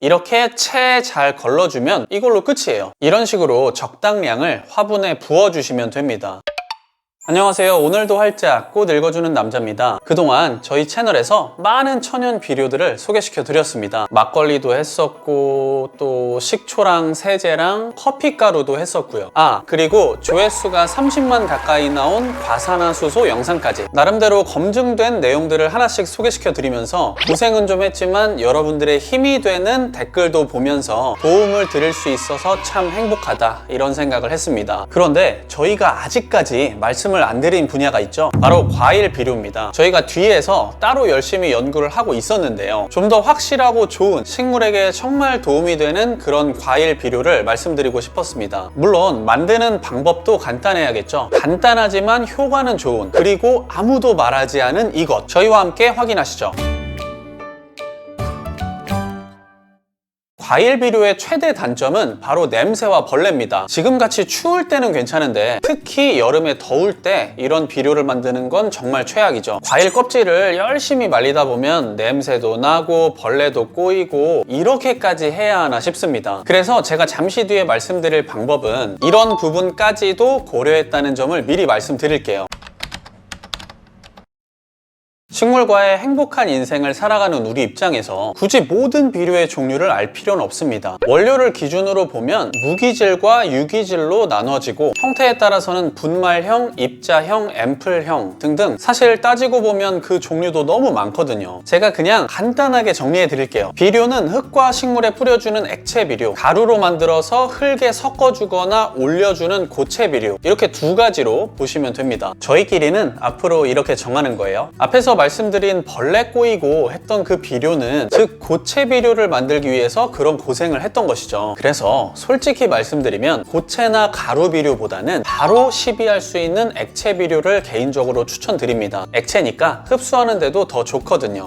이렇게 채잘 걸러주면 이걸로 끝이에요. 이런 식으로 적당량을 화분에 부어주시면 됩니다. 안녕하세요. 오늘도 활짝 꽃 읽어주는 남자입니다. 그동안 저희 채널에서 많은 천연 비료들을 소개시켜 드렸습니다. 막걸리도 했었고, 또 식초랑 세제랑 커피가루도 했었고요. 아, 그리고 조회수가 30만 가까이 나온 과산화수소 영상까지 나름대로 검증된 내용들을 하나씩 소개시켜 드리면서 고생은 좀 했지만 여러분들의 힘이 되는 댓글도 보면서 도움을 드릴 수 있어서 참 행복하다 이런 생각을 했습니다. 그런데 저희가 아직까지 말씀을 안 드린 분야가 있죠. 바로 과일 비료입니다. 저희가 뒤에서 따로 열심히 연구를 하고 있었는데요. 좀 더 확실하고 좋은 식물에게 정말 도움이 되는 그런 과일 비료를 말씀드리고 싶었습니다. 물론 만드는 방법도 간단해야겠죠. 간단하지만 효과는 좋은 그리고 아무도 말하지 않은 이것 저희와 함께 확인하시죠. 과일 비료의 최대 단점은 바로 냄새와 벌레입니다. 지금같이 추울 때는 괜찮은데 특히 여름에 더울 때 이런 비료를 만드는 건 정말 최악이죠. 과일 껍질을 열심히 말리다 보면 냄새도 나고 벌레도 꼬이고 이렇게까지 해야 하나 싶습니다. 그래서 제가 잠시 뒤에 말씀드릴 방법은 이런 부분까지도 고려했다는 점을 미리 말씀드릴게요. 식물과의 행복한 인생을 살아가는 우리 입장에서 굳이 모든 비료의 종류를 알 필요는 없습니다. 원료를 기준으로 보면 무기질과 유기질로 나눠지고 형태에 따라서는 분말형, 입자형, 앰플형 등등 사실 따지고 보면 그 종류도 너무 많거든요. 제가 그냥 간단하게 정리해 드릴게요. 비료는 흙과 식물에 뿌려주는 액체 비료, 가루로 만들어서 흙에 섞어주거나 올려주는 고체 비료 이렇게 두 가지로 보시면 됩니다. 저희끼리는 앞으로 이렇게 정하는 거예요. 앞에서 말 씀드린 벌레 꼬이고 했던 그 비료는 즉 고체 비료를 만들기 위해서 그런 고생을 했던 것이죠. 그래서 솔직히 말씀드리면 고체나 가루 비료보다는 바로 시비할 수 있는 액체 비료를 개인적으로 추천드립니다. 액체니까 흡수하는데도 더 좋거든요.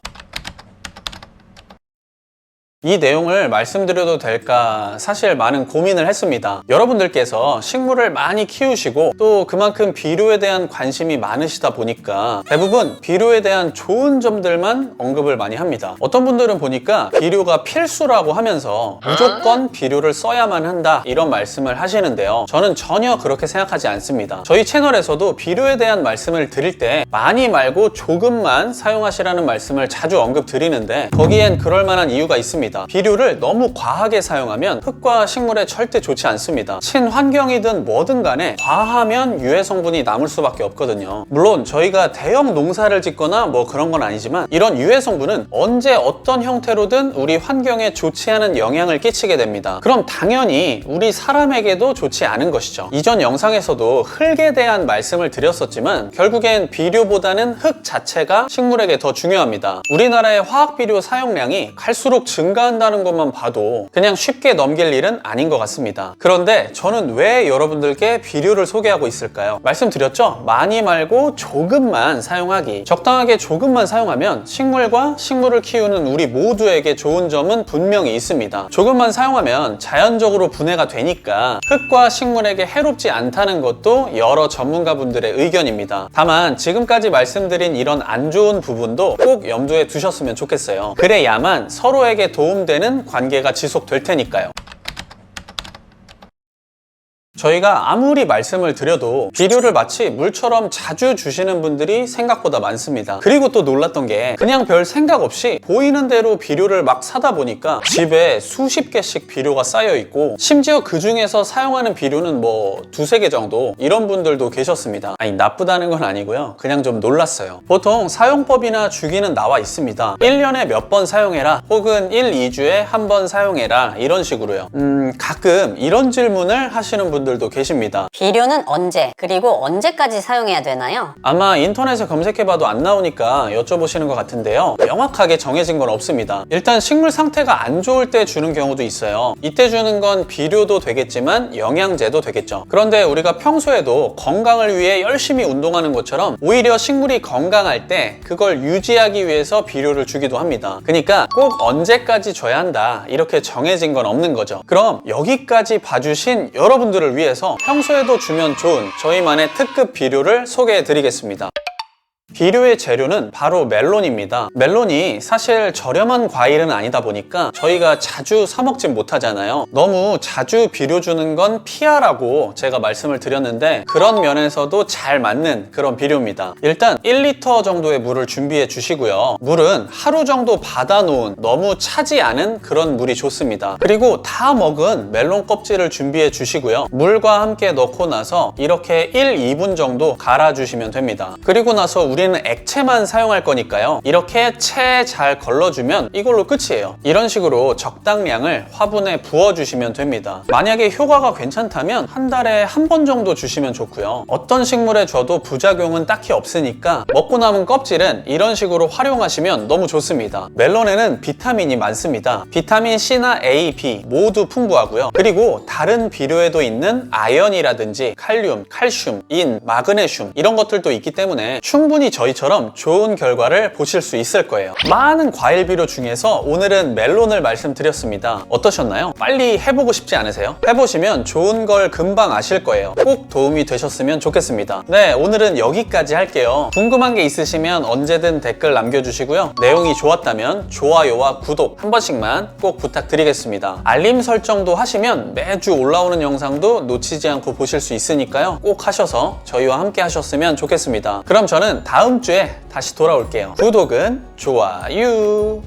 이 내용을 말씀드려도 될까 사실 많은 고민을 했습니다. 여러분들께서 식물을 많이 키우시고 또 그만큼 비료에 대한 관심이 많으시다 보니까 대부분 비료에 대한 좋은 점들만 언급을 많이 합니다. 어떤 분들은 보니까 비료가 필수라고 하면서 무조건 비료를 써야만 한다 이런 말씀을 하시는데요. 저는 전혀 그렇게 생각하지 않습니다. 저희 채널에서도 비료에 대한 말씀을 드릴 때 많이 말고 조금만 사용하시라는 말씀을 자주 언급 드리는데 거기엔 그럴 만한 이유가 있습니다. 비료를 너무 과하게 사용하면 흙과 식물에 절대 좋지 않습니다. 친환경이든 뭐든 간에 과하면 유해 성분이 남을 수밖에 없거든요. 물론 저희가 대형 농사를 짓거나 뭐 그런 건 아니지만 이런 유해 성분은 언제 어떤 형태로든 우리 환경에 좋지 않은 영향을 끼치게 됩니다. 그럼 당연히 우리 사람에게도 좋지 않은 것이죠. 이전 영상에서도 흙에 대한 말씀을 드렸었지만 결국엔 비료보다는 흙 자체가 식물에게 더 중요합니다. 우리나라의 화학 비료 사용량이 갈수록 증가 한다는 것만 봐도 그냥 쉽게 넘길 일은 아닌 것 같습니다. 그런데 저는 왜 여러분들께 비료를 소개하고 있을까요? 말씀드렸죠? 많이 말고 조금만 사용하기. 적당하게 조금만 사용하면 식물과 식물을 키우는 우리 모두에게 좋은 점은 분명히 있습니다. 조금만 사용하면 자연적으로 분해가 되니까 흙과 식물에게 해롭지 않다는 것도 여러 전문가분들의 의견입니다. 다만 지금까지 말씀드린 이런 안 좋은 부분도 꼭 염두에 두셨으면 좋겠어요. 그래야만 서로에게 도움 되는 관계가 지속될 테니까요. 저희가 아무리 말씀을 드려도 비료를 마치 물처럼 자주 주시는 분들이 생각보다 많습니다. 그리고 또 놀랐던 게 그냥 별 생각 없이 보이는 대로 비료를 막 사다 보니까 집에 수십 개씩 비료가 쌓여 있고 심지어 그 중에서 사용하는 비료는 뭐 두세 개 정도 이런 분들도 계셨습니다. 아니 나쁘다는 건 아니고요. 그냥 좀 놀랐어요. 보통 사용법이나 주기는 나와 있습니다. 1년에 몇 번 사용해라 혹은 1, 2주에 한 번 사용해라 이런 식으로요. 음 가끔 이런 질문을 하시는 분들 분들도 계십니다. 비료는 언제 그리고 언제까지 사용해야 되나요? 아마 인터넷에 검색해봐도 안 나오니까 여쭤보시는 것 같은데요. 명확하게 정해진 건 없습니다. 일단 식물 상태가 안 좋을 때 주는 경우도 있어요. 이때 주는 건 비료도 되겠지만 영양제도 되겠죠. 그런데 우리가 평소에도 건강을 위해 열심히 운동하는 것처럼 오히려 식물이 건강할 때 그걸 유지하기 위해서 비료를 주기도 합니다. 그러니까 꼭 언제까지 줘야 한다 이렇게 정해진 건 없는 거죠. 그럼 여기까지 봐주신 여러분들을 위해 서 평소에도 주면 좋은 저희만의 특급 비료를 소개해 드리겠습니다. 비료의 재료는 바로 멜론입니다. 멜론이 사실 저렴한 과일은 아니다 보니까 저희가 자주 사 먹진 못하잖아요. 너무 자주 비료 주는 건 피하라고 제가 말씀을 드렸는데 그런 면에서도 잘 맞는 그런 비료입니다. 일단 1리터 정도의 물을 준비해 주시고요. 물은 하루 정도 받아놓은 너무 차지 않은 그런 물이 좋습니다. 그리고 다 먹은 멜론 껍질을 준비해 주시고요. 물과 함께 넣고 나서 이렇게 1, 2분 정도 갈아주시면 됩니다. 그리고 나서 우리는 액체만 사용할 거니까요. 이렇게 채잘 걸러주면 이걸로 끝이에요. 이런 식으로 적당량을 화분에 부어주시면 됩니다. 만약에 효과가 괜찮다면 한 달에 한 번 정도 주시면 좋고요. 어떤 식물에 줘도 부작용은 딱히 없으니까 먹고 남은 껍질은 이런 식으로 활용하시면 너무 좋습니다. 멜론에는 비타민이 많습니다. 비타민 C나 A, B 모두 풍부하고요. 그리고 다른 비료에도 있는 아연이라든지 칼륨, 칼슘, 인, 마그네슘 이런 것들도 있기 때문에 충분히 저희처럼 좋은 결과를 보실 수 있을 거예요. 많은 과일 비료 중에서 오늘은 멜론을 말씀드렸습니다. 어떠셨나요? 빨리 해보고 싶지 않으세요? 해보시면 좋은 걸 금방 아실 거예요. 꼭 도움이 되셨으면 좋겠습니다. 네, 오늘은 여기까지 할게요. 궁금한 게 있으시면 언제든 댓글 남겨주시고요. 내용이 좋았다면 좋아요와 구독 한 번씩만 꼭 부탁드리겠습니다. 알림 설정도 하시면 매주 올라오는 영상도 놓치지 않고 보실 수 있으니까요. 꼭 하셔서 저희와 함께 하셨으면 좋겠습니다. 그럼 저는 다음 주에 다시 돌아올게요. 구독은 좋아요.